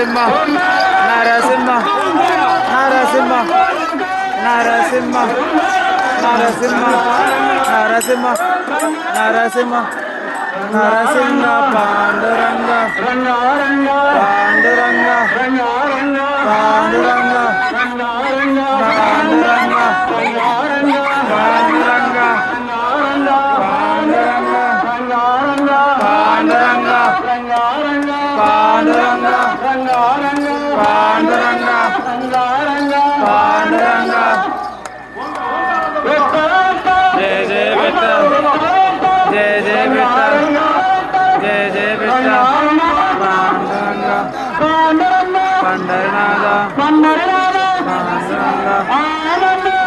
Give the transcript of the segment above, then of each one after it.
நரசிம்மா நரசிம்மா நரசிம்மா நரசிம்மா நரசிம்மா நரசிம்மா நரசிம்மா நரசிம்மா பாண்டுரங்கா பாண்டுரங்கா పాండురంగ. పాండురంగ. జయ జయ విఠల్ జయ జయ విఠల్ జయ పాండురంగ. పండరనాథ. పాండురంగ.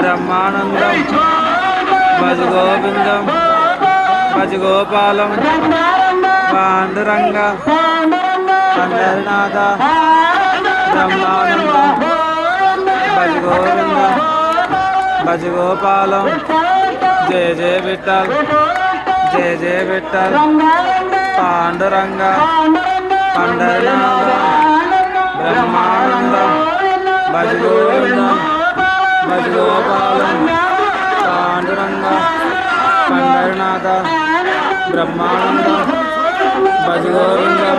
బ్రహ్మానందం. భజ గోవిందం భజ గోపాలం పాండురంగ. పండరనాథ బ్రహ్మానందం భజ గోవిందం భజ గోపాలం జయ జయ విఠల్ జయ జయ విఠల్ పాండురంగ పండరనాథ బ్రహ్మానందం భజ గోవిందం భజ గోపాలం పాండురంగ పండరనాథ బ్రహ్మానంద భజ గోవిందం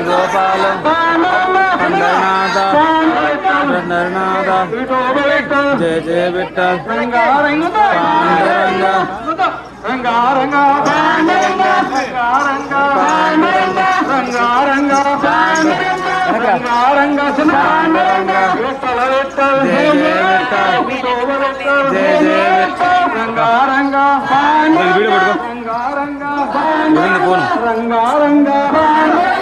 ഗോപാലം രംഗനാഥ രംഗനാഥ ജയ ജയ വിട്ടൽ ജയ ജയ വിട്ടൽ ജയ ജയ விட போடுங்க போகணும்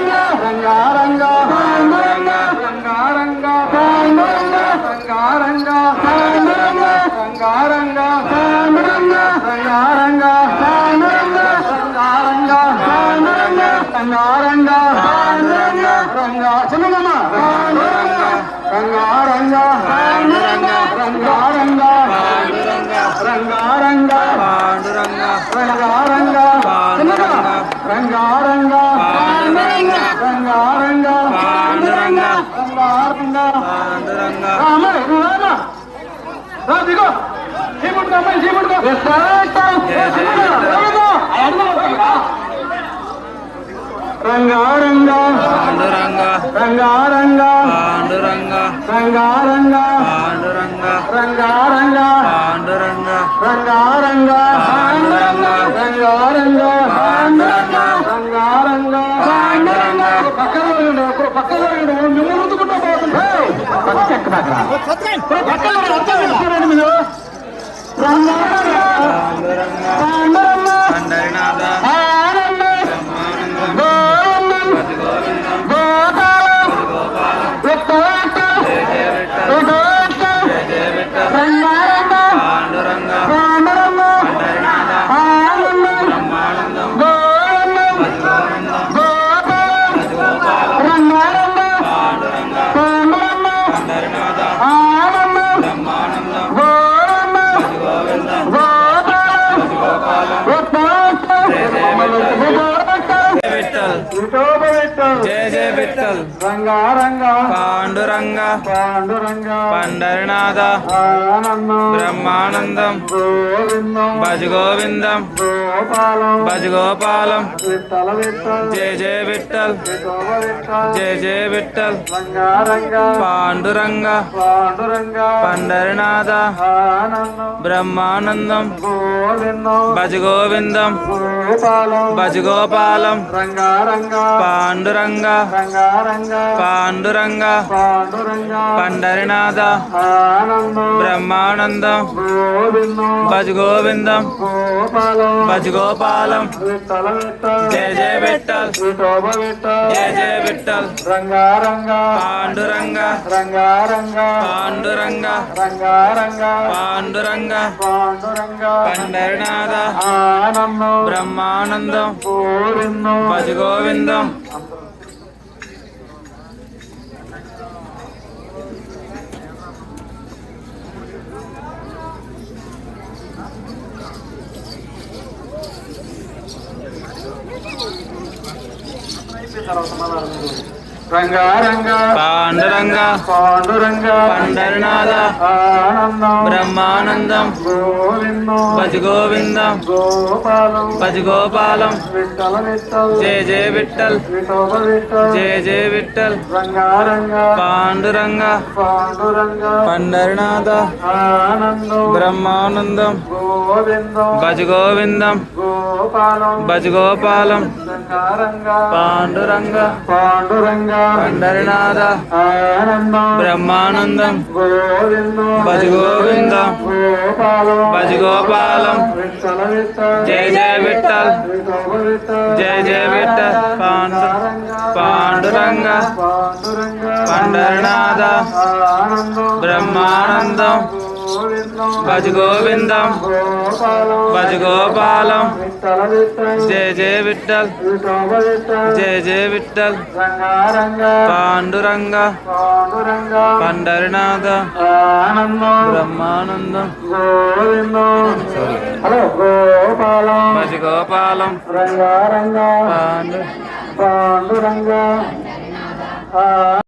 రామ రామ రా దిగో చీపుడుకో అమ్మాయి చీపుడుకో రంగా రంగా. పాండురంగా. రంగా రంగా. పాండురంగా. రంగా రంగా. పాండురంగా. రంగా రంగా. పాండురంగా. రంగా రంగా. పాండురంగా. రంగా రంగా. పాండురంగా. రంగా రంగా. పాండురంగా. పక్కన వెళ్ళండి ఒకరు పక్కన వెళ్ళండి మిమ్మల్ని ఉతుకుంటా పోతుంది. పక్కన పక్కన రంగా. విఠల్ పాండురంగ పండరినాథ బ్రహ్మానందం భజ గోవిందం. భజ గోపాలం. జయ జయ జయ జయ విఠల్. పాండురంగ పండరినాథ బ్రహ్మానందం భజ గోవిందం. భజ గోపాలం. పాండురంగ పాండురంగ పండరినాథ బ్రహ్మానందం భజ గోవిందం భజ గోపాలం జయ జయ విఠల్ జయ జయ విఠల్ పాండురంగ పాండురంగ పాండురంగ పండరినాథ బ్రహ్మానందం భజ గోవిందం భజ గోవిందం రంగారంగ పాండురంగ. పాండురంగ. పండరినాథ. ఆనందం. బ్రహ్మానందం. గోవిందం. భజ గోవిందం గోపాలం. భజ గోపాలం విఠల విఠల్. జయ జయ విఠల్. విఠోబ విఠల్. జయ జయ విఠల్. రంగారంగ పాండురంగ. పాండురంగ. పండరినాథ. ఆనందం. బ్రహ్మానందం. గోవిందం. భజ గోవిందం గోపాలం. భజ గోపాలం రంగారంగ పాండురంగ. పాండురంగ. పండరినాథ బ్రహ్మానందం భజ గోవిందం భజ గోపాలం జయ జయ విఠల్ జయ జయ విఠల్ పాండు పాండురంగ పండరినాథ బ్రహ్మానందం భజ గోవిందం. భజ గోపాలం. జయ జయ విఠల్. జయ జయ విఠల్. పాండురంగ. పండరినాథ ఆనందం. బ్రహ్మానందం. భజ గోపాలం. పాండురంగ.